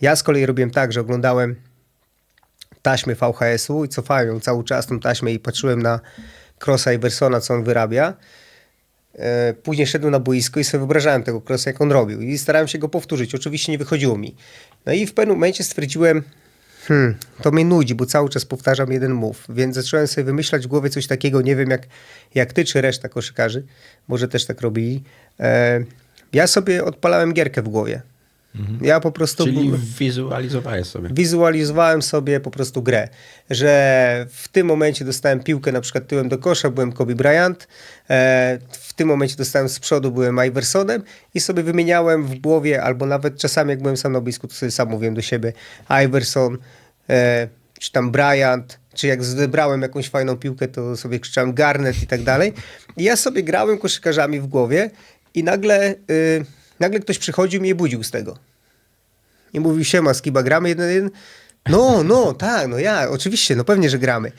Ja z kolei robiłem tak, że oglądałem taśmy VHS-u i cofałem ją cały czas, tą taśmę i patrzyłem na Crossa Iversona, co on wyrabia. E, Później szedłem na boisko i sobie wyobrażałem tego crossa, jak on robił. I starałem się go powtórzyć. Oczywiście nie wychodziło mi. No i w pewnym momencie stwierdziłem, hmm, to mnie nudzi, bo cały czas powtarzam jeden move. Więc zacząłem sobie wymyślać w głowie coś takiego, nie wiem jak, jak ty czy reszta koszykarzy, może też tak robili. E, ja sobie odpalałem gierkę w głowie. Ja po prostu... Czyli wizualizowałeś sobie. Wizualizowałem sobie po prostu grę, że w tym momencie dostałem piłkę na przykład tyłem do kosza, byłem Kobe Bryant, e, w tym momencie dostałem z przodu, byłem Iversonem i sobie wymieniałem w głowie, albo nawet czasami jak byłem sam na boisku, to sobie sam mówiłem do siebie Iverson, e, czy tam Bryant, czy jak zebrałem jakąś fajną piłkę, to sobie krzyczałem Garnet i tak dalej. I ja sobie grałem koszykarzami w głowie i nagle, y, nagle ktoś przychodził i mnie budził z tego. I mówił, siema, Skiba, gramy jeden jeden? No, no, tak, no ja, oczywiście, no pewnie, że gramy.